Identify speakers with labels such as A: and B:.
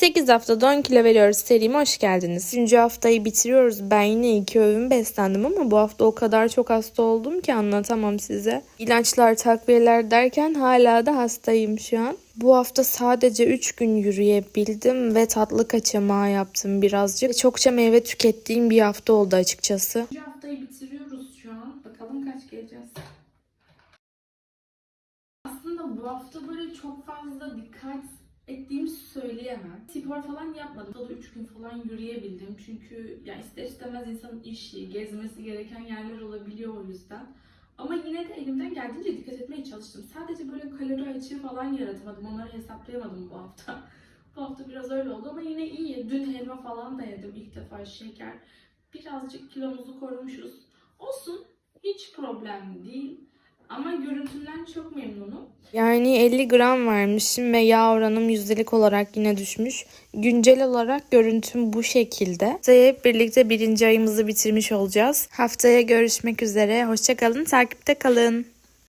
A: 8 haftada 10 kilo veriyoruz serime hoş geldiniz. 3. haftayı bitiriyoruz. Ben yine iki öğün beslendim ama bu hafta o kadar çok hasta oldum ki anlatamam size. İlaçlar, takviyeler derken hala da hastayım şu an. Bu hafta sadece 3 gün yürüyebildim ve tatlı kaçamağı yaptım birazcık. Çokça meyve tükettiğim bir hafta oldu açıkçası.
B: Üçüncü haftayı bitiriyoruz şu an. Bakalım kaç geleceğiz. Aslında bu hafta böyle çok fazla dikkat ettiğimi söyleyemem. Spor falan yapmadım. Haftada 3 gün falan yürüyebildim. Çünkü ya ister istemez insanın işi, gezmesi gereken yerler olabiliyor o yüzden. Ama yine de elimden geldiğince dikkat etmeye çalıştım. Sadece böyle kalori açığı falan yaratamadım. Onları hesaplayamadım bu hafta. Bu hafta biraz öyle oldu ama yine iyi. Dün helva falan da yedim ilk defa şeker. Birazcık kilomuzu korumuşuz. Olsun. Hiç problem değil. Ama görüntümden çok memnunum.
A: Yani 50 gram vermişim ve yağ oranım yüzdelik olarak yine düşmüş. Güncel olarak görüntüm bu şekilde. Haftaya hep birlikte birinci ayımızı bitirmiş olacağız. Haftaya görüşmek üzere. Hoşçakalın, takipte kalın.